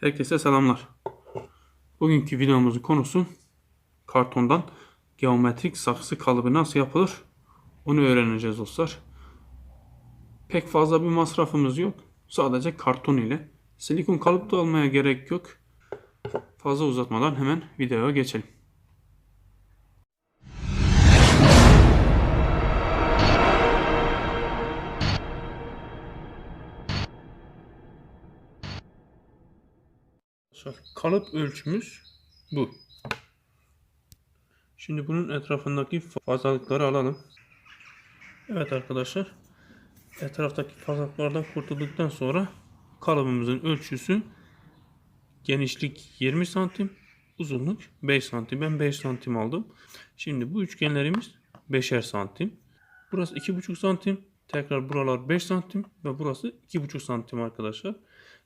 Herkese selamlar. Bugünkü videomuzun konusu kartondan geometrik saksı kalıbı nasıl yapılır onu öğreneceğiz dostlar. Pek fazla bir masrafımız yok. Sadece karton ile. Silikon kalıp da almaya gerek yok. Fazla uzatmadan hemen videoya geçelim. Arkadaşlar, Kalıp ölçümüz bu. Şimdi bunun etrafındaki fazlalıkları alalım. Evet arkadaşlar. Etraftaki fazlalıklardan kurtulduktan sonra kalıbımızın ölçüsü genişlik 20 santim, uzunluk 5 santim. Ben 5 santim aldım. Şimdi bu üçgenlerimiz 5'er santim. Burası 2,5 santim. Tekrar buralar 5 santim ve burası 2,5 santim arkadaşlar.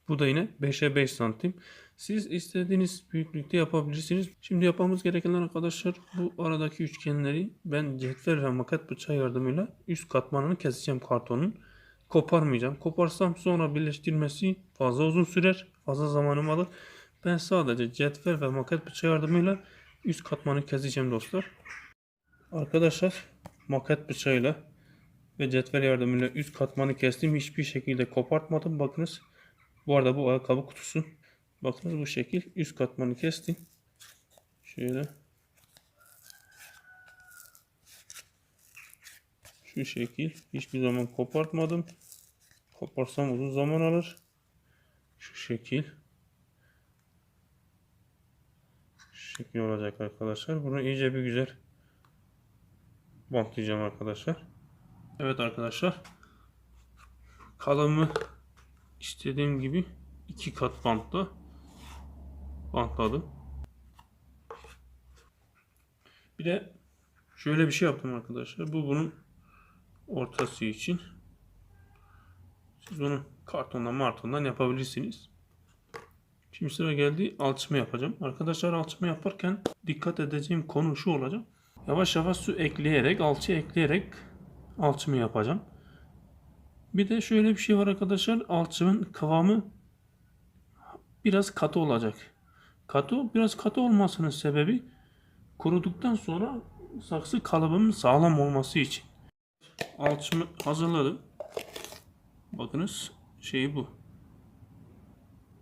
Bu da yine 5'e 5 santim. Siz istediğiniz büyüklükte yapabilirsiniz. Şimdi yapmamız gerekenler arkadaşlar bu aradaki üçgenleri ben cetvel ve maket bıçağı yardımıyla üst katmanını keseceğim kartonun. Koparmayacağım. Koparsam sonra birleştirmesi fazla uzun sürer. Fazla zamanım alır. Ben sadece cetvel ve maket bıçağı yardımıyla üst katmanı keseceğim dostlar. Arkadaşlar maket bıçağıyla ve cetvel yardımıyla üst katmanı kestim. Hiçbir şekilde kopartmadım. Bakınız. Bu arada bu ayakkabı kutusu. Bakınız bu şekil. Üst katmanı kestim. Şöyle. Şu şekil. Hiçbir zaman kopartmadım. Koparsam uzun zaman alır. Şu şekil. Şu şekil olacak arkadaşlar. Bunu iyice bir güzel bantlayacağım arkadaşlar. Evet arkadaşlar. Kalımı istediğim gibi iki kat bantla bantladım. Bir de şöyle bir şey yaptım arkadaşlar. Bu bunun ortası için. Siz bunu kartondan martondan yapabilirsiniz. Şimdi sıra geldi alçıma yapacağım. Arkadaşlar alçıma yaparken dikkat edeceğim konu şu olacak. Yavaş yavaş su ekleyerek, alçı ekleyerek alçımı yapacağım. Bir de şöyle bir şey var arkadaşlar. Alçımın kıvamı biraz katı olacak. Katı biraz katı olmasının sebebi kuruduktan sonra saksı kalıbının sağlam olması için. Alçımı hazırladım. Bakınız şeyi bu.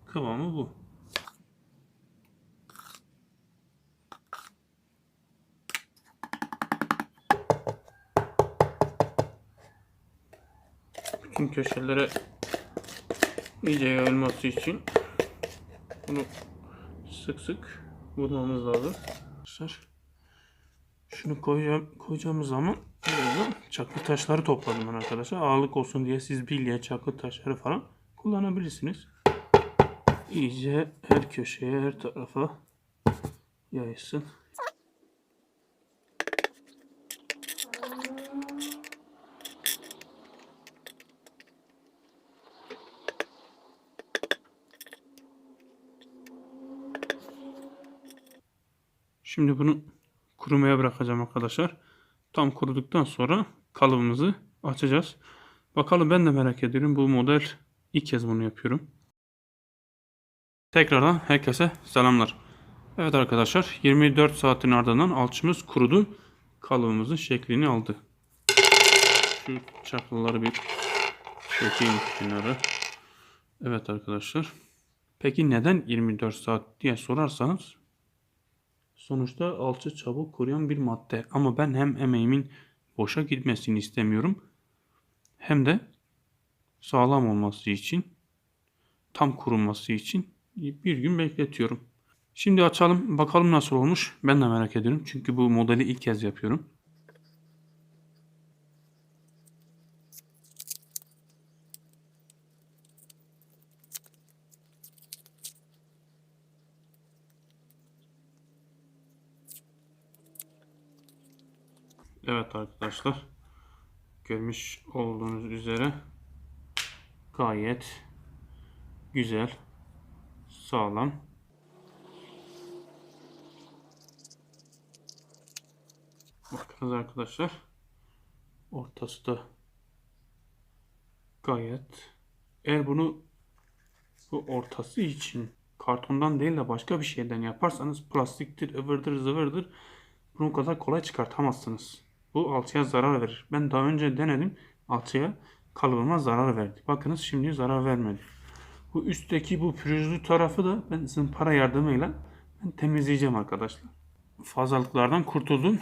Kıvamı bu. Bütün köşelere iyice yayılması için bunu sık sık vurmamız lazım. Arkadaşlar şunu koyacağım, koyacağımız zaman çakıl taşları topladım ben arkadaşlar. Ağırlık olsun diye siz bilye, çakıl taşları falan kullanabilirsiniz. İyice her köşeye, her tarafa yaysın. Şimdi bunu kurumaya bırakacağım arkadaşlar. Tam kuruduktan sonra kalıbımızı açacağız. Bakalım ben de merak ediyorum. Bu model ilk kez bunu yapıyorum. Tekrardan herkese selamlar. Evet arkadaşlar 24 saatin ardından alçımız kurudu. Kalıbımızın şeklini aldı. Şu çakılları bir çekeyim kenara. Evet arkadaşlar. Peki neden 24 saat diye sorarsanız Sonuçta alçı çabuk kuruyan bir madde ama ben hem emeğimin boşa gitmesini istemiyorum hem de sağlam olması için tam kurulması için bir gün bekletiyorum. Şimdi açalım bakalım nasıl olmuş. Ben de merak ediyorum çünkü bu modeli ilk kez yapıyorum. Evet arkadaşlar. Görmüş olduğunuz üzere gayet güzel, sağlam. Bakınız arkadaşlar. Ortası da gayet. Eğer bunu bu ortası için kartondan değil de başka bir şeyden yaparsanız plastiktir, ıvırdır, zıvırdır bunu kadar kolay çıkartamazsınız. Bu alçıya zarar verir. Ben daha önce denedim. Alçıya kalıbıma zarar verdi. Bakınız şimdi zarar vermedi. Bu üstteki bu pürüzlü tarafı da ben zımpara yardımıyla ben temizleyeceğim arkadaşlar. Fazlalıklardan kurtuldum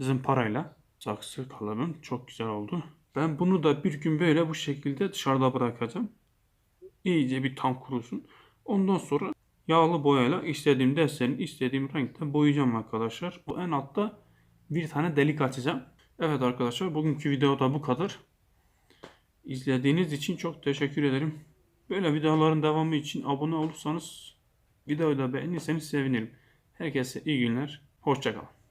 zımparayla. Saksı kalıbım çok güzel oldu. Ben bunu da bir gün böyle bu şekilde dışarıda bırakacağım. İyice bir tam kurusun. Ondan sonra yağlı boyayla istediğim deseni istediğim renkte boyayacağım arkadaşlar. Bu en altta bir tane delik açacağım. Evet arkadaşlar bugünkü videoda bu kadar. İzlediğiniz için çok teşekkür ederim. Böyle videoların devamı için abone olursanız videoyu da beğenirseniz sevinirim. Herkese iyi günler. Hoşçakalın.